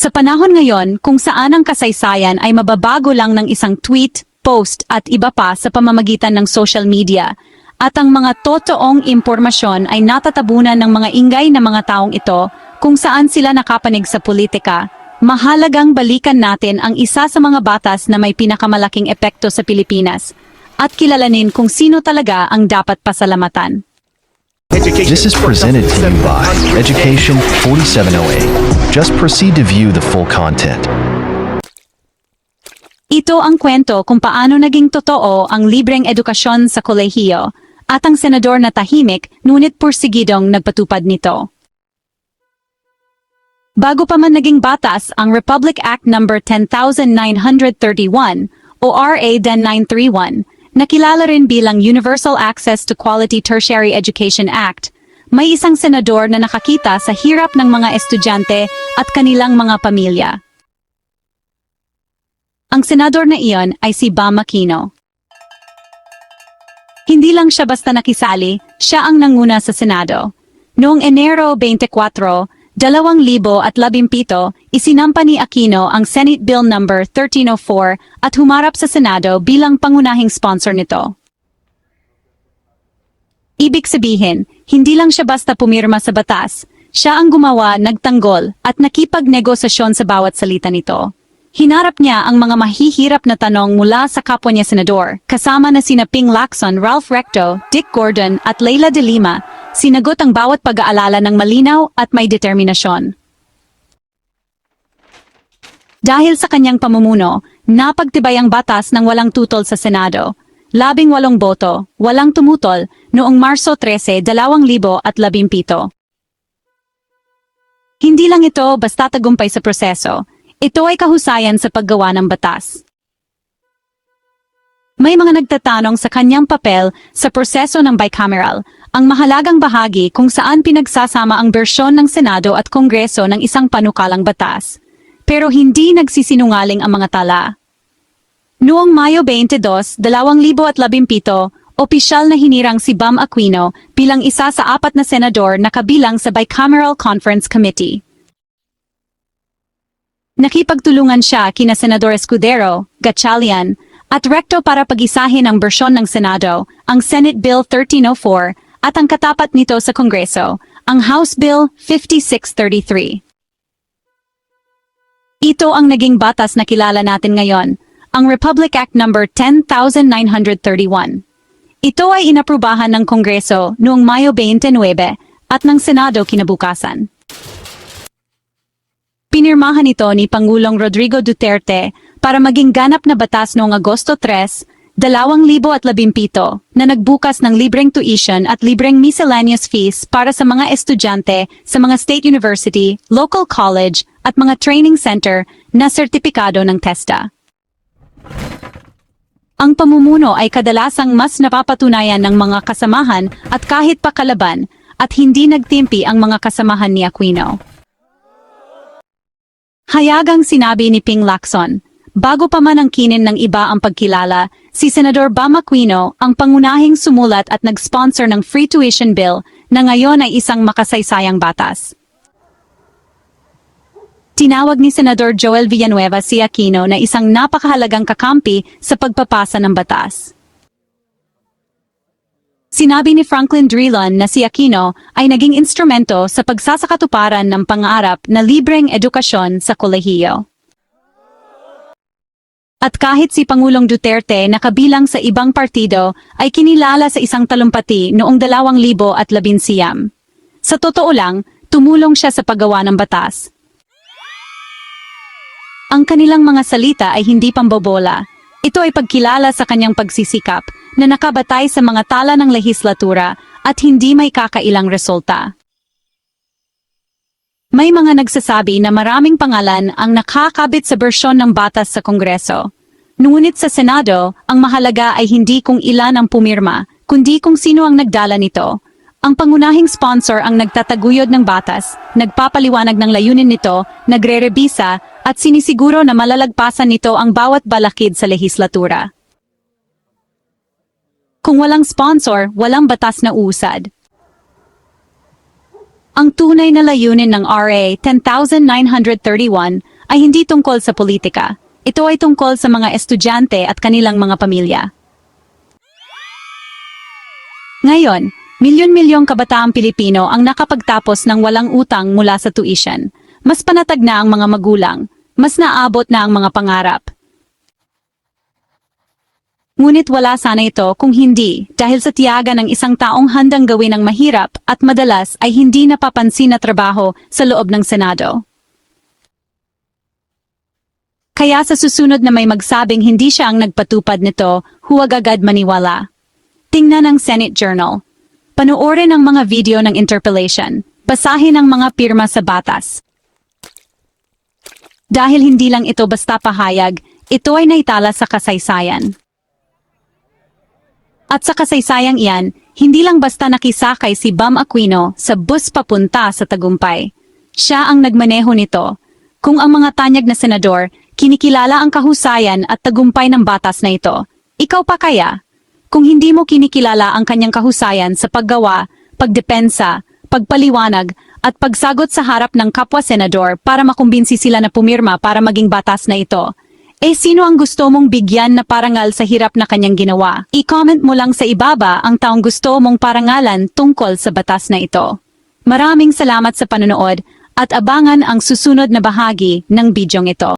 Sa panahon ngayon kung saan ang kasaysayan ay mababago lang ng isang tweet, post at iba pa sa pamamagitan ng social media, at ang mga totoong impormasyon ay natatabunan ng mga ingay na mga taong ito kung saan sila nakapanig sa politika, mahalagang balikan natin ang isa sa mga batas na may pinakamalaking epekto sa Pilipinas at kilalanin kung sino talaga ang dapat pasalamatan. This is presented to you by Education 4708. Just proceed to view the full content. Ito ang kwento kung paano naging totoo ang libreng edukasyon sa kolehiyo at ang senador na tahimik ngunit pursigidong nagpatupad nito. Bago pa man naging batas ang Republic Act No. 10931 o RA 10931, nakilala rin bilang Universal Access to Quality Tertiary Education Act, may isang senador na nakakita sa hirap ng mga estudyante at kanilang mga pamilya. Ang senador na iyon ay si Bam Aquino. Hindi lang siya basta nakisali, siya ang nanguna sa Senado. Noong Enero 24, 2017, isinampa ni Aquino ang Senate Bill No. 1304 at humarap sa Senado bilang pangunahing sponsor nito. Ibig sabihin, hindi lang siya basta pumirma sa batas, siya ang gumawa, nagtanggol, at nakipagnegosasyon sa bawat salita nito. Hinarap niya ang mga mahihirap na tanong mula sa kapwa niya senador, kasama na sina Ping Lacson, Ralph Recto, Dick Gordon at Leila de Lima, sinagot ang bawat pag-aalala ng malinaw at may determinasyon. Dahil sa kanyang pamumuno, napagtibay ang batas ng walang tutol sa Senado. Labing walong boto, walang tumutol, noong Marso 13, 2017. Hindi lang ito basta tagumpay sa proseso, ito ay kahusayan sa paggawa ng batas. May mga nagtatanong sa kanyang papel sa proseso ng bicameral, ang mahalagang bahagi kung saan pinagsasama ang bersyon ng Senado at Kongreso ng isang panukalang batas. Pero hindi nagsisinungaling ang mga tala. Noong Mayo 22, 2017, opisyal na hinirang si Bam Aquino bilang isa sa apat na senador na kabilang sa Bicameral Conference Committee. Nakipagtulungan siya kina Senador Escudero, Gatchalian, at Recto para pag-isahin ang bersyon ng Senado, ang Senate Bill 1304, at ang katapat nito sa Kongreso, ang House Bill 5633. Ito ang naging batas na kilala natin ngayon, ang Republic Act No. 10931. Ito ay inaprubahan ng Kongreso noong Mayo 29 at ng Senado kinabukasan. Pinirmahan ito ni Pangulong Rodrigo Duterte para maging ganap na batas noong Agosto 3, 2017 na nagbukas ng libreng tuition at libreng miscellaneous fees para sa mga estudyante sa mga state university, local college at mga training center na sertipikado ng TESTA. Ang pamumuno ay kadalasang mas napapatunayan ng mga kasamahan at kahit pa kalaban at hindi nagtimpi ang mga kasamahan ni Aquino. Hayagang sinabi ni Ping Lacson, bago pa man ang kinin ng iba ang pagkilala, si Senador Bam Aquino ang pangunahing sumulat at nag-sponsor ng free tuition bill na ngayon ay isang makasaysayang batas. Tinawag ni Senador Joel Villanueva si Aquino na isang napakahalagang kakampi sa pagpapasa ng batas. Sinabi ni Franklin Drilon na si Aquino ay naging instrumento sa pagsasakatuparan ng pangarap na libreng edukasyon sa kolehiyo. At kahit si Pangulong Duterte na kabilang sa ibang partido ay kinilala sa isang talumpati noong 2011. Sa totoo lang, tumulong siya sa paggawa ng batas. Ang kanilang mga salita ay hindi pambobola. Ito ay pagkilala sa kanyang pagsisikap na nakabatay sa mga tala ng lehislatura at hindi may kakailang resulta. May mga nagsasabi na maraming pangalan ang nakakabit sa bersyon ng batas sa Kongreso. Ngunit sa Senado, ang mahalaga ay hindi kung ilan ang pumirma, kundi kung sino ang nagdala nito. Ang pangunahing sponsor ang nagtataguyod ng batas, nagpapaliwanag ng layunin nito, nagre-rebisa, at sinisiguro na malalagpasan nito ang bawat balakid sa lehislatura. Kung walang sponsor, walang batas na usad. Ang tunay na layunin ng RA 10931 ay hindi tungkol sa politika. Ito ay tungkol sa mga estudyante at kanilang mga pamilya. Ngayon, milyon-milyong kabataang Pilipino ang nakapagtapos ng walang utang mula sa tuition. Mas panatag na ang mga magulang, mas naabot na ang mga pangarap. Ngunit wala sana ito kung hindi dahil sa tiyaga ng isang taong handang gawin ang mahirap at madalas ay hindi napapansin na trabaho sa loob ng Senado. Kaya sa susunod na may magsabing hindi siya ang nagpatupad nito, huwag agad maniwala. Tingnan ang Senate Journal. Panoorin ang mga video ng interpellation. Basahin ang mga pirma sa batas. Dahil hindi lang ito basta pahayag, ito ay naitala sa kasaysayan. At sa kasaysayang iyan, hindi lang basta nakisakay si Bam Aquino sa bus papunta sa tagumpay. Siya ang nagmaneho nito. Kung ang mga tanyag na senador, kinikilala ang kahusayan at tagumpay ng batas na ito, ikaw pa kaya? Kung hindi mo kinikilala ang kanyang kahusayan sa paggawa, pagdepensa, pagpaliwanag, at pagsagot sa harap ng kapwa senador para makumbinsi sila na pumirma para maging batas na ito, eh sino ang gusto mong bigyan na parangal sa hirap na kanyang ginawa? I-comment mo lang sa ibaba ang taong gusto mong parangalan tungkol sa batas na ito. Maraming salamat sa panonood at abangan ang susunod na bahagi ng bidyong ito.